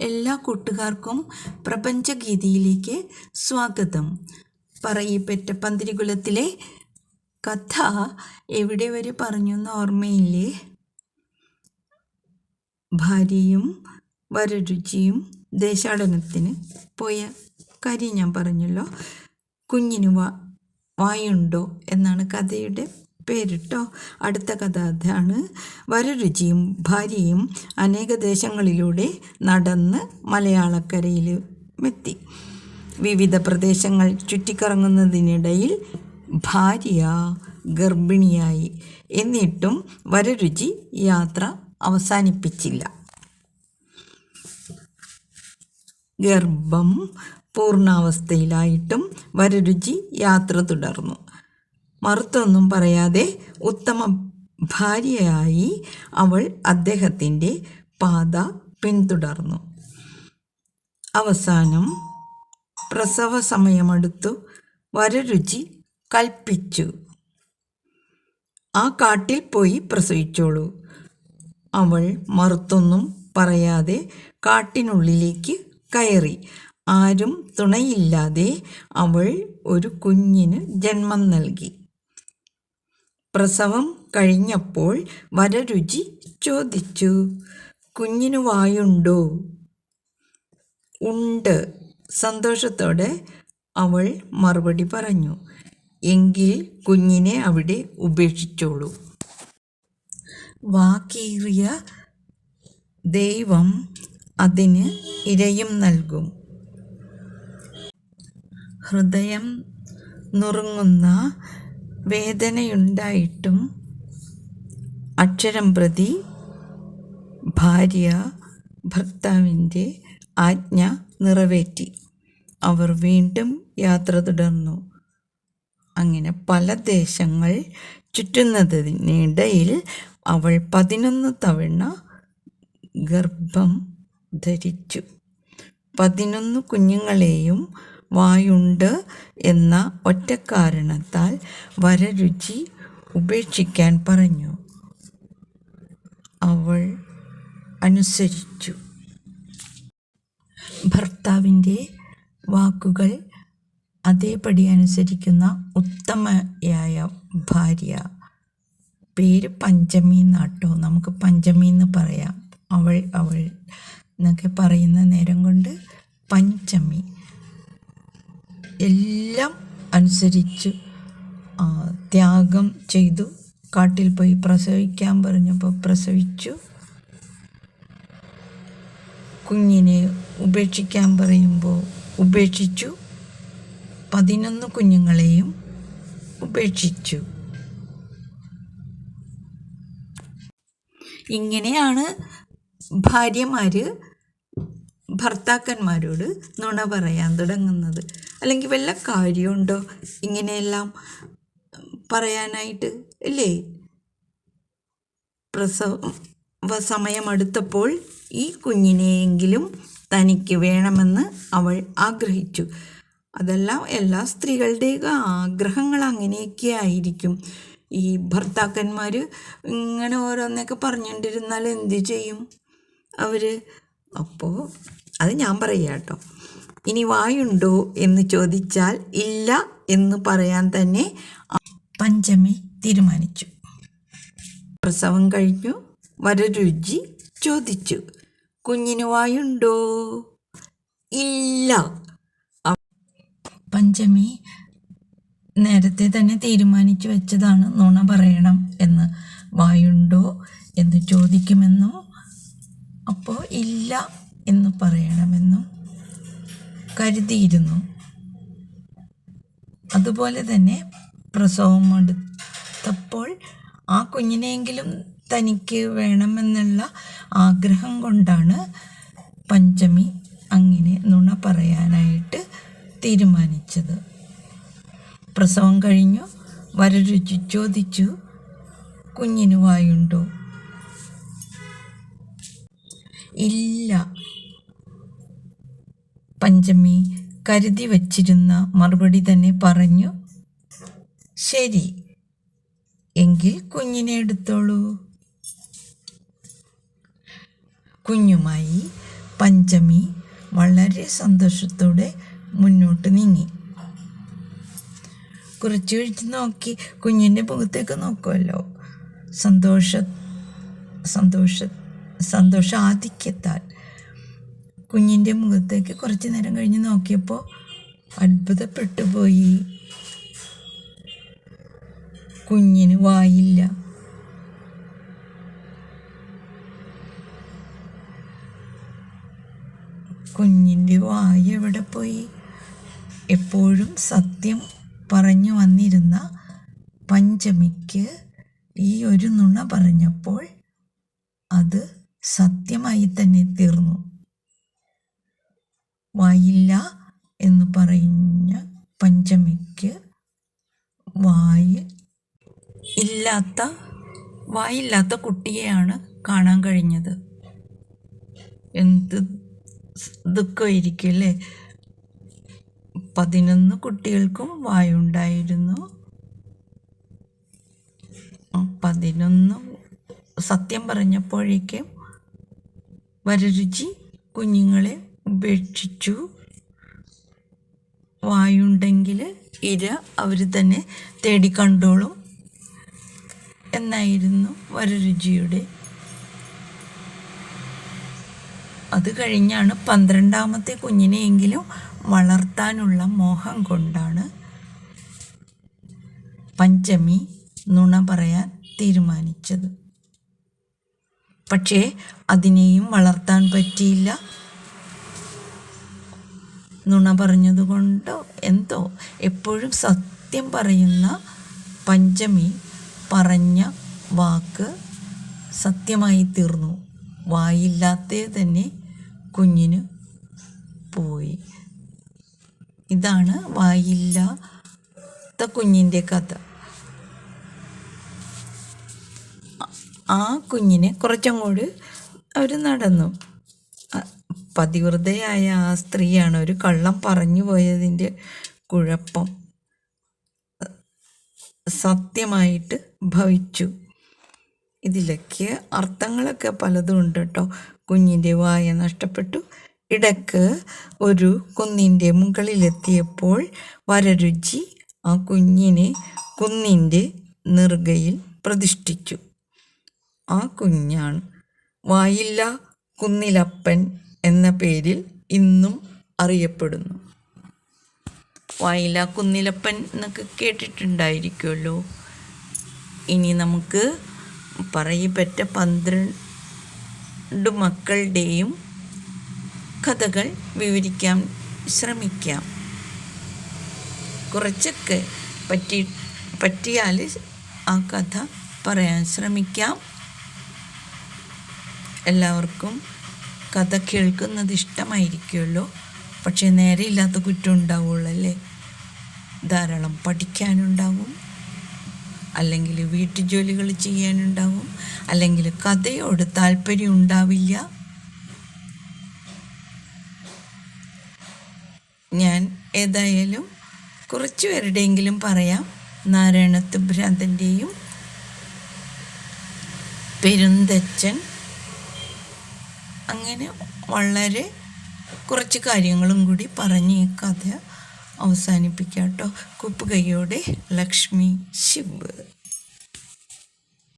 എല്ലാ കൂട്ടുകാർക്കും പ്രപഞ്ചഗീതിയിലേക്ക് സ്വാഗതം. പറയിപ്പറ്റ പന്തിരികുലത്തിലെ കഥ എവിടെ വരെ പറഞ്ഞു എന്ന് ഓർമ്മയില്ലേ? ഭാര്യയും വരരുചിയും ദേശാടനത്തിന് പോയ കാര്യം ഞാൻ പറഞ്ഞല്ലോ. കുഞ്ഞിന് വായുണ്ടോ എന്നാണ് കഥയുടെ പേരിട്ടോ. അടുത്ത കഥ അതാണ്. വരരുചിയും ഭാര്യയും അനേക ദേശങ്ങളിലൂടെ നടന്ന് മലയാളക്കരയിൽ എത്തി. വിവിധ പ്രദേശങ്ങൾ ചുറ്റിക്കറങ്ങുന്നതിനിടയിൽ ഭാര്യ ഗർഭിണിയായി. എന്നിട്ടും വരരുചി യാത്ര അവസാനിപ്പിച്ചില്ല. ഗർഭം പൂർണാവസ്ഥയിലായിട്ടും വരരുചി യാത്ര തുടർന്നു. മറുത്തൊന്നും പറയാതെ ഉത്തമ ഭാര്യയായി അവൾ അദ്ദേഹത്തിന്റെ പാത പിന്തുടർന്നു. അവസാനം പ്രസവ സമയമെടുത്തു വരരുചി കൽപ്പിച്ചു. ആ കാട്ടിൽ പോയി പ്രസവിച്ചോളൂ. അവൾ മറുത്തൊന്നും പറയാതെ കാട്ടിനുള്ളിലേക്ക് കയറി. ആരും തുണയില്ലാതെ അവൾ ഒരു കുഞ്ഞിന് ജന്മം നൽകി. പ്രസവം കഴിഞ്ഞപ്പോൾ വരരുചി ചോദിച്ചു. കുഞ്ഞിന് വായുണ്ടോ? ഉണ്ട് സന്തോഷത്തോടെ അവൾ മറുപടി പറഞ്ഞു. എങ്കിൽ കുഞ്ഞിനെ അവിടെ ഉപേക്ഷിച്ചോളൂ. വാക്കീറിയ ദൈവം അതിന് ഇരയും നൽകും. ഹൃദയം നുറുങ്ങുന്ന വേദനയുണ്ടായിട്ടും അക്ഷരം പ്രതി ഭാര്യ ഭർത്താവിന്റെ ആജ്ഞ നിറവേറ്റി. അവർ വീണ്ടും യാത്ര തുടർന്നു. അങ്ങനെ പല ദേശങ്ങൾ ചുറ്റുന്നതിനിടയിൽ അവൾ പതിനൊന്ന് തവണ ഗർഭം ധരിച്ചു. പതിനൊന്ന് കുഞ്ഞുങ്ങളെയും വായുണ്ട് എന്ന ഒറ്റക്കാരണത്താൽ വരരുചി ഉപേക്ഷിക്കാൻ പറഞ്ഞു. അവൾ അനുസരിച്ചു. ഭർത്താവിന്റെ വാക്കുകൾ അതേപടി അനുസരിക്കുന്ന ഉത്തമയായ ഭാര്യ. പേര് പഞ്ചമി എന്നാട്ടോ. നമുക്ക് പഞ്ചമി എന്ന് പറയാം. അവൾ അവൾ എന്നൊക്കെ പറയുന്ന നേരം കൊണ്ട് പഞ്ചമി. എല്ലാം അനുസരിച്ച് ത്യാഗം ചെയ്തു. കാട്ടിൽ പോയി പ്രസവിക്കാൻ പറഞ്ഞപ്പോൾ പ്രസവിച്ചു. കുഞ്ഞിനെ ഉപേക്ഷിക്കാൻ പറയുമ്പോൾ ഉപേക്ഷിച്ചു. പതിനൊന്ന് കുഞ്ഞുങ്ങളെയും ഉപേക്ഷിച്ചു. ഇങ്ങനെയാണ് ഭാര്യമാർ ഭർത്താക്കന്മാരോട് നുണ പറയാൻ തുടങ്ങുന്നത്. അല്ലെങ്കിൽ വല്ല കാര്യമുണ്ടോ ഇങ്ങനെയെല്ലാം പറയാനായിട്ട്? അല്ലേ പ്രസവ സമയം അടുത്തപ്പോൾ ഈ കുഞ്ഞിനെയെങ്കിലും തനിക്ക് വേണമെന്ന് അവൾ ആഗ്രഹിച്ചു. അതെല്ലാം എല്ലാ സ്ത്രീകളുടെയും ആഗ്രഹങ്ങൾ അങ്ങനെയൊക്കെ ആയിരിക്കും. ഈ ഭർത്താക്കന്മാർ ഇങ്ങനെ ഓരോന്നൊക്കെ പറഞ്ഞുകൊണ്ടിരുന്നാൽ എന്ത് ചെയ്യും അവർ അപ്പോൾ അത് ഞാൻ പറയാം കേട്ടോ. ഇനി വായുണ്ടോ എന്ന് ചോദിച്ചാൽ ഇല്ല എന്ന് പറയാൻ തന്നെ പഞ്ചമി തീരുമാനിച്ചു. പ്രസവം കഴിഞ്ഞു. വരരുചി ചോദിച്ചു. കുഞ്ഞിന് വായുണ്ടോ? ഇല്ല. പഞ്ചമി നേരത്തെ തന്നെ തീരുമാനിച്ചു വെച്ചതാണ് നുണ പറയണം എന്ന്. വായുണ്ടോ എന്ന് ചോദിക്കുമെന്നോ? അപ്പോൾ ഇല്ല. എന്ന് പറയണമെന്നും കരുതിയിരുന്നു. അതുപോലെ തന്നെ പ്രസവം എടുത്തപ്പോൾ ആ കുഞ്ഞിനെയെങ്കിലും തനിക്ക് വേണമെന്നുള്ള ആഗ്രഹം കൊണ്ടാണ് പഞ്ചമി അങ്ങനെ നുണ പറയാനായിട്ട് തീരുമാനിച്ചത്. പ്രസവം കഴിഞ്ഞു. വരരുചി ചോദിച്ചു. കുഞ്ഞിന് വായുണ്ടോ? ഇല്ല. പഞ്ചമി കരുതി വച്ചിരുന്ന മറുപടി തന്നെ പറഞ്ഞു. ശരി എങ്കിൽ കുഞ്ഞിനെ എടുത്തോളൂ. കുഞ്ഞുമായി പഞ്ചമി വളരെ സന്തോഷത്തോടെ മുന്നോട്ട് നീങ്ങി. കുറച്ച് കഴിച്ച് നോക്കി കുഞ്ഞിന്റെ മുഖത്തേക്ക് നോക്കുമല്ലോ സന്തോഷ സന്തോഷ സന്തോഷ ആധിക്യത്താൽ കുഞ്ഞിന്റെ മുഖത്തേക്ക് കുറച്ച് നേരം കഴിഞ്ഞ് നോക്കിയപ്പോൾ അത്ഭുതപ്പെട്ടു പോയി കുഞ്ഞിന് വായില്ല. കുഞ്ഞിന്റെ വായ എവിടെ പോയി? എപ്പോഴും സത്യം പറഞ്ഞു വന്നിരുന്ന പഞ്ചമിക്ക് ഈ ഒരു നുണ പറഞ്ഞപ്പോൾ അത് സത്യമായി തന്നെ തീർന്നു. വായില്ല എന്ന് പറഞ്ഞ പഞ്ചമിക്ക് വായി ഇല്ലാത്ത വായില്ലാത്ത കുട്ടിയെയാണ് കാണാൻ കഴിഞ്ഞത്. എന്ത് ദുഃഖമായിരിക്കും അല്ലേ? പതിനൊന്ന് കുട്ടികൾക്കും വായുണ്ടായിരുന്നു. പതിനൊന്ന് സത്യം പറഞ്ഞപ്പോഴേക്കും വരരുചി കുഞ്ഞുങ്ങളെ ഉപേക്ഷിച്ചു. വായുണ്ടെങ്കിൽ ഇര അവർ തന്നെ തേടി കണ്ടോളും. എന്നായിരുന്നു വരരുചിയുടെ. അത് കഴിഞ്ഞാണ് പന്ത്രണ്ടാമത്തെ കുഞ്ഞിനെയെങ്കിലും വളർത്താനുള്ള മോഹം കൊണ്ടാണ് പഞ്ചമി നുണ പറയാൻ തീരുമാനിച്ചത്. പക്ഷേ അതിനെയും വളർത്താൻ പറ്റിയില്ല. നുണ പറഞ്ഞതുകൊണ്ടോ എന്തോ എപ്പോഴും സത്യം പറയുന്ന പഞ്ചമി പറഞ്ഞ വാക്ക് സത്യമായി തീർന്നു. വായില്ലാത്തേ തന്നെ കുഞ്ഞിന് പോയി. ഇതാണ് വായില്ലാത്ത കുഞ്ഞിന്റെ കഥ. ആ കുഞ്ഞിനെ കുറച്ചങ്ങോട്ട് അവർ നടന്നു. പതിവ്രതയായ ആ സ്ത്രീയാണ്. ഒരു കള്ളം പറഞ്ഞു പോയതിന്റെ കുഴപ്പം സത്യമായിട്ട് ഭവിച്ചു. ഇതിലൊക്കെ അർത്ഥങ്ങളൊക്കെ പലതും ഉണ്ട് കേട്ടോ. കുഞ്ഞിന്റെ വായ നഷ്ടപ്പെട്ടു. ഇടയ്ക്ക് ഒരു കുന്നിന്റെ മുകളിലെത്തിയപ്പോൾ വരരുചി ആ കുഞ്ഞിനെ കുന്നിന്റെ നെറുകയിൽ പ്രതിഷ്ഠിച്ചു. ആ കുഞ്ഞാണ്. വായില്ല കുന്നിലപ്പൻ എന്ന പേരിൽ ഇന്നും അറിയപ്പെടുന്നു. വായില കുന്നിലപ്പൻ എന്നൊക്കെ കേട്ടിട്ടുണ്ടായിരിക്കുമല്ലോ ഇനി നമുക്ക് പറയപ്പെട്ട പന്ത്രണ്ട് മക്കളുടെയും കഥകൾ വിവരിക്കാൻ ശ്രമിക്കാം. കുറച്ചൊക്കെ പറ്റി പറ്റിയാൽ ആ കഥ പറയാൻ ശ്രമിക്കാം. എല്ലാവർക്കും കഥ കേൾക്കുന്നത് ഇഷ്ടമായിരിക്കുമല്ലോ. പക്ഷേ നേരെ ഇല്ലാത്ത കുറ്റം ഉണ്ടാവുള്ളൂ അല്ലേ ധാരാളം പഠിക്കാനുണ്ടാവും. അല്ലെങ്കിൽ വീട്ടുജോലികൾ ചെയ്യാനുണ്ടാവും. അല്ലെങ്കിൽ കഥയോട് താല്പര്യം ഉണ്ടാവില്ല. ഞാൻ ഏതായാലും കുറച്ച് പേരുടെയെങ്കിലും പറയാം. നാരായണത്ത് ഭ്രാന്തന്റെയും പെരുന്തച്ചൻ അങ്ങനെ വളരെ കുറച്ച് കാര്യങ്ങളും കൂടി പറഞ്ഞ് ഈ കഥ അവസാനിപ്പിക്കാം കേട്ടോ. കുപ്പുകൈയോടെ ലക്ഷ്മി ശിവ്.